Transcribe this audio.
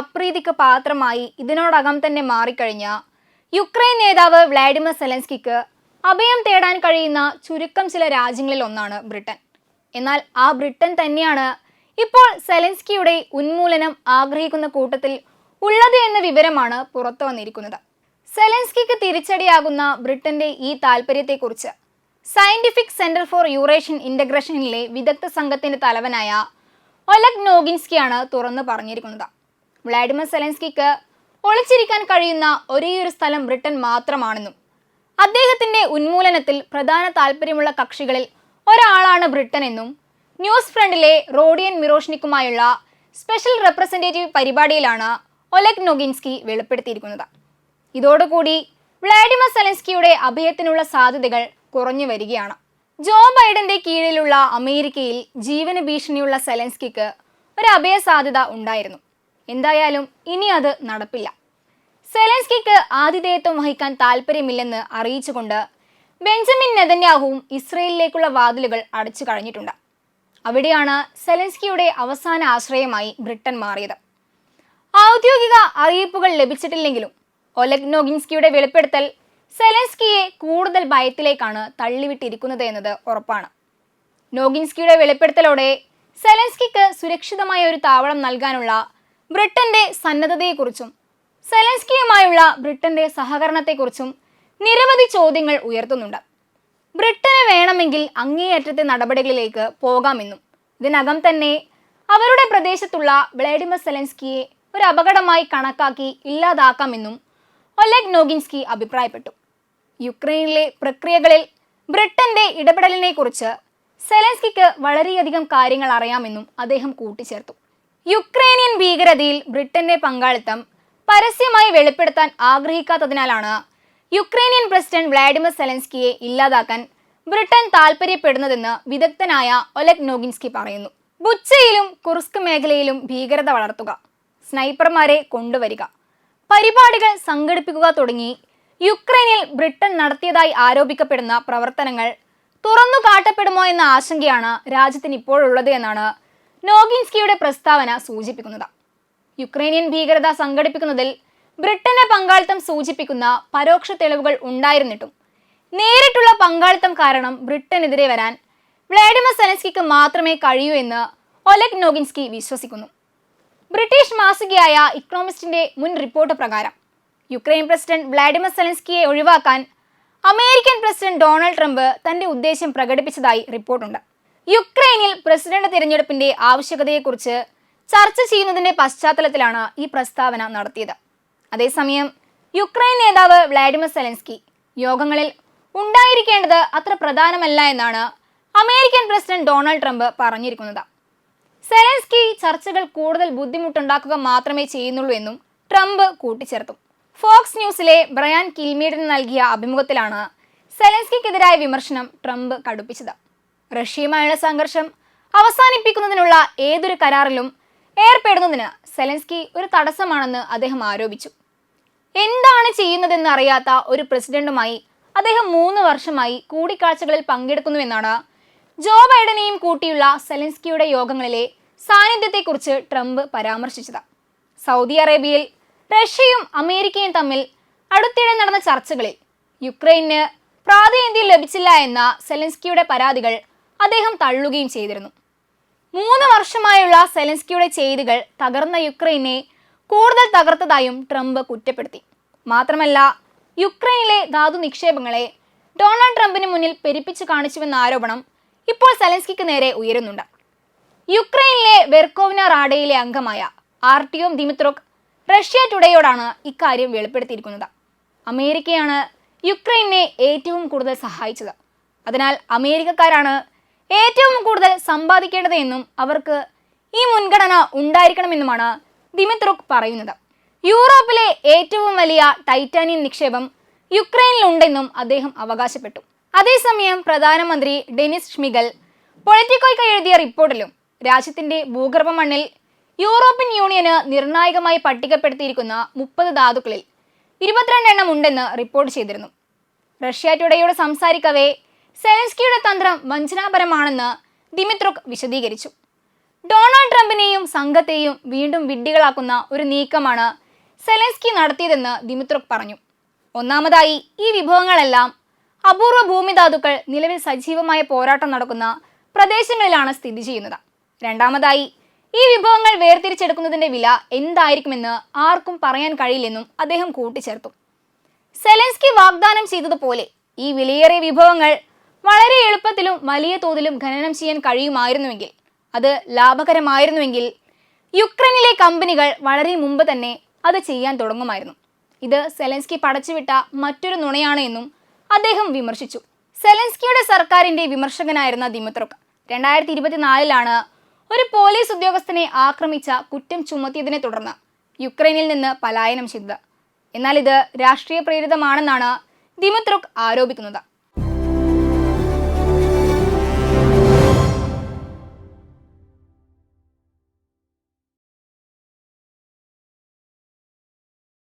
അപ്രീതിക്ക് പാത്രമായി ഇതിനോടകം തന്നെ മാറിക്കഴിഞ്ഞ യുക്രൈൻ നേതാവ് വ്ളാഡിമിർ സെലൻസ്കിക്ക് അഭയം തേടാൻ കഴിയുന്ന ചുരുക്കം ചില രാജ്യങ്ങളിൽ ഒന്നാണ് ബ്രിട്ടൻ. എന്നാൽ ആ ബ്രിട്ടൻ തന്നെയാണ് ഇപ്പോൾ സെലൻസ്കിയുടെ ഉന്മൂലനം ആഗ്രഹിക്കുന്ന കൂട്ടത്തിൽ ഉള്ളത് എന്ന വിവരമാണ് പുറത്തു വന്നിരിക്കുന്നത്. സെലൻസ്കിക്ക് തിരിച്ചടിയാകുന്ന ബ്രിട്ടന്റെ ഈ താൽപ്പര്യത്തെക്കുറിച്ച് സയന്റിഫിക് സെന്റർ ഫോർ യൂറേഷ്യൻ ഇന്റഗ്രേഷനിലെ വിദഗ്ധ സംഘത്തിന്റെ തലവനായ ഒലഗ് നോഗിൻസ്കിയാണ് തുറന്നു പറഞ്ഞിരിക്കുന്നത്. വ്ളാഡിമിർ സെലൻസ്കിക്ക് ഒളിച്ചിരിക്കാൻ കഴിയുന്ന ഒരേയൊരു സ്ഥലം ബ്രിട്ടൻ മാത്രമാണെന്നും അദ്ദേഹത്തിന്റെ ഉന്മൂലനത്തിൽ പ്രധാന താല്പര്യമുള്ള കക്ഷികളിൽ ഒരാളാണ് ബ്രിട്ടൻ എന്നും ന്യൂസ് ഫ്രണ്ടിലെ റോഡിയൻ മിറോഷ്നിക്കുമായുള്ള സ്പെഷ്യൽ റെപ്രസെന്റേറ്റീവ് പരിപാടിയിലാണ് ഒലക് നൊഗിൻസ്കി വെളിപ്പെടുത്തിയിരിക്കുന്നത്. ഇതോടുകൂടി വ്ളാഡിമർ സെലൻസ്കിയുടെ അഭയത്തിനുള്ള സാധ്യതകൾ കുറഞ്ഞു വരികയാണ്. ജോ ബൈഡന്റെ കീഴിലുള്ള അമേരിക്കയിൽ ജീവന ഭീഷണിയുള്ള സെലൻസ്കിക്ക് ഒരു അഭയ സാധ്യത ഉണ്ടായിരുന്നു. എന്തായാലും ഇനി അത് നടപ്പില്ല. സെലൻസ്കിക്ക് ആതിഥേയത്വം വഹിക്കാൻ താല്പര്യമില്ലെന്ന് അറിയിച്ചുകൊണ്ട് ബെഞ്ചമിൻ നെതന്യാഹുവും ഇസ്രയേലിലേക്കുള്ള വാതിലുകൾ അടച്ചു കഴിഞ്ഞിട്ടുണ്ട്. അവിടെയാണ് സെലൻസ്കിയുടെ അവസാന ആശ്രയമായി ബ്രിട്ടൻ മാറിയത്. ഔദ്യോഗിക അറിയിപ്പുകൾ ലഭിച്ചിട്ടില്ലെങ്കിലും ഒലെഗ് നോഗിൻസ്കിയുടെ വെളിപ്പെടുത്തൽ സെലൻസ്കിയെ കൂടുതൽ ഭയത്തിലേക്കാണ് തള്ളിവിട്ടിരിക്കുന്നത് എന്നത് ഉറപ്പാണ്. നോഗിൻസ്കിയുടെ വെളിപ്പെടുത്തലോടെ സെലൻസ്കിക്ക് സുരക്ഷിതമായ ഒരു താവളം നൽകാനുള്ള ബ്രിട്ടന്റെ സന്നദ്ധതയെക്കുറിച്ചും സെലൻസ്കിയുമായുള്ള ബ്രിട്ടന്റെ സഹകരണത്തെക്കുറിച്ചും നിരവധി ചോദ്യങ്ങൾ ഉയർത്തുന്നുണ്ട്. ബ്രിട്ടന് വേണമെങ്കിൽ അങ്ങേയറ്റത്തെ നടപടികളിലേക്ക് പോകാമെന്നും ഇതിനകം തന്നെ അവരുടെ പ്രദേശത്തുള്ള വ്ളാഡിമർ സെലൻസ്കിയെ ഒരു അപകടമായി കണക്കാക്കി ഇല്ലാതാക്കാമെന്നും ഒലഗ് നോഗിൻസ്കി അഭിപ്രായപ്പെട്ടു. യുക്രൈനിലെ പ്രക്രിയകളിൽ ബ്രിട്ടന്റെ ഇടപെടലിനെക്കുറിച്ച് സെലൻസ്കിക്ക് വളരെയധികം കാര്യങ്ങൾ അറിയാമെന്നും അദ്ദേഹം കൂട്ടിച്ചേർത്തു. യുക്രൈനിയൻ ഭീകരതയിൽ ബ്രിട്ടന്റെ പങ്കാളിത്തം പരസ്യമായി വെളിപ്പെടുത്താൻ ആഗ്രഹിക്കാത്തതിനാലാണ് യുക്രൈനിയൻ പ്രസിഡന്റ് വ്ളാഡിമിർ സെലൻസ്കിയെ ഇല്ലാതാക്കാൻ ബ്രിട്ടൻ താൽപ്പര്യപ്പെടുന്നതെന്ന് വിദഗ്ധനായ ഒലക് നോഗിൻസ്കി പറയുന്നു. ബുച്ചയിലും കുർസ്ക് മേഖലയിലും ഭീകരത വളർത്തുക സ്നൈപ്പർമാരെ കൊണ്ടുവരിക പരിപാടികൾ സംഘടിപ്പിക്കുക തുടങ്ങി യുക്രൈനിൽ ബ്രിട്ടൻ നടത്തിയതായി ആരോപിക്കപ്പെടുന്ന പ്രവർത്തനങ്ങൾ തുറന്നു കാട്ടപ്പെടുമോ എന്ന ആശങ്കയാണ് രാജ്യത്തിന് ഇപ്പോഴുള്ളത് എന്നാണ് നോഗിൻസ്കിയുടെ പ്രസ്താവന സൂചിപ്പിക്കുന്നത്. യുക്രൈനിയൻ ഭീകരത സംഘടിപ്പിക്കുന്നതിൽ ബ്രിട്ടന്റെ പങ്കാളിത്തം സൂചിപ്പിക്കുന്ന പരോക്ഷ തെളിവുകൾ ഉണ്ടായിരുന്നിട്ടും നേരിട്ടുള്ള പങ്കാളിത്തം കാരണം ബ്രിട്ടനെതിരെ വരാൻ വ്ളാഡിമിർ സെലൻസ്കിക്ക് മാത്രമേ കഴിയൂ എന്ന് ഒലക് നോഗിൻസ്കി വിശ്വസിക്കുന്നു. ബ്രിട്ടീഷ് മാസികയായ ഇക്കണോമിസ്റ്റിന്റെ മുൻ റിപ്പോർട്ട് പ്രകാരം യുക്രൈൻ പ്രസിഡന്റ് വ്ളാഡിമിർ സെലൻസ്കിയെ ഒഴിവാക്കാൻ അമേരിക്കൻ പ്രസിഡന്റ് ഡൊണാൾഡ് ട്രംപ് തന്റെ ഉദ്ദേശം പ്രകടിപ്പിച്ചതായി റിപ്പോർട്ടുണ്ട്. യുക്രൈനിൽ പ്രസിഡന്റ് തിരഞ്ഞെടുപ്പിന്റെ ആവശ്യകതയെക്കുറിച്ച് ചർച്ച ചെയ്യുന്നതിന്റെ പശ്ചാത്തലത്തിലാണ് ഈ പ്രസ്താവന നടത്തിയത്. അതേസമയം യുക്രൈൻ നേതാവ് വ്ളാഡിമിർ സെലൻസ്കി യോഗങ്ങളിൽ ഉണ്ടായിരിക്കേണ്ടത് അത്ര പ്രധാനമല്ല എന്നാണ് അമേരിക്കൻ പ്രസിഡന്റ് ഡൊണാൾഡ് ട്രംപ് പറഞ്ഞിരിക്കുന്നത്. സെലൻസ്കി ചർച്ചകൾ കൂടുതൽ ബുദ്ധിമുട്ടുണ്ടാക്കുക മാത്രമേ ചെയ്യുന്നുള്ളൂ എന്നും ട്രംപ് കൂട്ടിച്ചേർത്തു. ഫോക്സ് ന്യൂസിലെ ബ്രയാൻ കിൽമീഡിന് നൽകിയ അഭിമുഖത്തിലാണ് സെലൻസ്കിക്കെതിരായ വിമർശനം ട്രംപ് കടുപ്പിച്ചത്. റഷ്യയുമായുള്ള സംഘർഷം അവസാനിപ്പിക്കുന്നതിനുള്ള ഏതൊരു കരാറിലും ഏർപ്പെടുന്നതിന് സെലൻസ്കി ഒരു തടസ്സമാണെന്ന് അദ്ദേഹം ആരോപിച്ചു. എന്താണ് ചെയ്യുന്നതെന്ന് അറിയാത്ത ഒരു പ്രസിഡന്റുമായി അദ്ദേഹം മൂന്ന് വർഷമായി കൂടിക്കാഴ്ചകളിൽ പങ്കെടുക്കുന്നുവെന്നാണ് ജോ ബൈഡനെയും കൂട്ടിയുള്ള സെലൻസ്കിയുടെ യോഗങ്ങളിലെ സാന്നിധ്യത്തെക്കുറിച്ച് ട്രംപ് പരാമർശിച്ചത്. സൗദി അറേബ്യയിൽ റഷ്യയും അമേരിക്കയും തമ്മിൽ അടുത്തിടെ നടന്ന ചർച്ചകളിൽ യുക്രൈന് പ്രാതിനിധ്യം ലഭിച്ചില്ല എന്ന സെലൻസ്കിയുടെ പരാതികൾ അദ്ദേഹം തള്ളുകയും ചെയ്തിരുന്നു. മൂന്ന് വർഷമായുള്ള സെലൻസ്കിയുടെ ചെയ്തികൾ തകർന്ന യുക്രൈനെ കൂടുതൽ തകർത്തതായും ട്രംപ് കുറ്റപ്പെടുത്തി. മാത്രമല്ല യുക്രൈനിലെ ധാതു നിക്ഷേപങ്ങളെ ഡൊണാൾഡ് ട്രംപിന് മുന്നിൽ പെരുപ്പിച്ചു കാണിച്ചുവെന്ന ആരോപണം ഇപ്പോൾ സെലൻസ്കിക്ക് നേരെ ഉയരുന്നുണ്ട്. യുക്രൈനിലെ വെർക്കോവിന റാഡയിലെ അംഗമായ ആർട്ടിയോം ദിമിത്രോക് റഷ്യ ടുഡേയോടാണ് ഇക്കാര്യം വെളിപ്പെടുത്തിയിരിക്കുന്നത്. അമേരിക്കയാണ് യുക്രൈനെ ഏറ്റവും കൂടുതൽ സഹായിച്ചത്. അതിനാൽ അമേരിക്കക്കാരാണ് ഏറ്റവും കൂടുതൽ സമ്പാദിക്കേണ്ടത് എന്നും അവർക്ക് ഈ മുൻഗണന ഉണ്ടായിരിക്കണമെന്നുമാണ് ദിമിത്രുക് പറയുന്നത്. യൂറോപ്പിലെ ഏറ്റവും വലിയ ടൈറ്റാനിയം നിക്ഷേപം യുക്രൈനിലുണ്ടെന്നും അദ്ദേഹം അവകാശപ്പെട്ടു. അതേസമയം പ്രധാനമന്ത്രി ഡെനിസ് ഷ്മിഗൽ പൊളിറ്റിക്കോയ്ക്ക് എഴുതിയ റിപ്പോർട്ടിലും രാജ്യത്തിന്റെ ഭൂഗർഭ മണ്ണിൽ യൂറോപ്യൻ യൂണിയന് നിർണായകമായി പട്ടികപ്പെടുത്തിയിരിക്കുന്ന മുപ്പത് ധാതുക്കളിൽ ഇരുപത്തിരണ്ട് എണ്ണം ഉണ്ടെന്ന് റിപ്പോർട്ട് ചെയ്തിരുന്നു. റഷ്യ ടുഡേയോട് സംസാരിക്കവേ സെലൻസ്കിയുടെ തന്ത്രം വഞ്ചനാപരമാണെന്ന് ദിമിത്രുക് വിശദീകരിച്ചു. ഡൊണാൾഡ് ട്രംപിനെയും സംഘത്തെയും വീണ്ടും വിഡ്ഢികളാക്കുന്ന ഒരു നീക്കമാണ് സെലൻസ്കി നടത്തിയതെന്ന് ദിമിത്രുക് പറഞ്ഞു. ഒന്നാമതായി ഈ വിഭവങ്ങളെല്ലാം അപൂർവ ഭൂമിധാതുക്കൾ നിലവിൽ സജീവമായ പോരാട്ടം നടക്കുന്ന പ്രദേശങ്ങളിലാണ് സ്ഥിതി ചെയ്യുന്നത്. രണ്ടാമതായി ഈ വിഭവങ്ങൾ വേർതിരിച്ചെടുക്കുന്നതിന്റെ വില എന്തായിരിക്കുമെന്ന് ആർക്കും പറയാൻ കഴിയില്ലെന്നും അദ്ദേഹം കൂട്ടിച്ചേർത്തു. സെലൻസ്കി വാഗ്ദാനം ചെയ്തതുപോലെ ഈ വിലയേറിയ വിഭവങ്ങൾ വളരെ എളുപ്പത്തിലും വലിയ തോതിലും ഖനനം ചെയ്യാൻ കഴിയുമായിരുന്നുവെങ്കിൽ അത് ലാഭകരമായിരുന്നുവെങ്കിൽ യുക്രൈനിലെ കമ്പനികൾ വളരെ മുമ്പ് തന്നെ അത് ചെയ്യാൻ തുടങ്ങുമായിരുന്നു. ഇത് സെലൻസ്കി പടച്ചുവിട്ട മറ്റൊരു നുണയാണ് എന്നും അദ്ദേഹം വിമർശിച്ചു. സെലൻസ്കിയുടെ സർക്കാരിന്റെ വിമർശകനായിരുന്ന ദിമിത്രുക് രണ്ടായിരത്തി ഇരുപത്തിനാലിലാണ് ഒരു പോലീസ് ഉദ്യോഗസ്ഥനെ ആക്രമിച്ച കുറ്റം ചുമത്തിയതിനെ തുടർന്ന് യുക്രൈനിൽ നിന്ന് പലായനം ചെയ്തത്. എന്നാൽ ഇത് രാഷ്ട്രീയ പ്രേരിതമാണെന്നാണ് ദിമിത്രുക് ആരോപിക്കുന്നത്.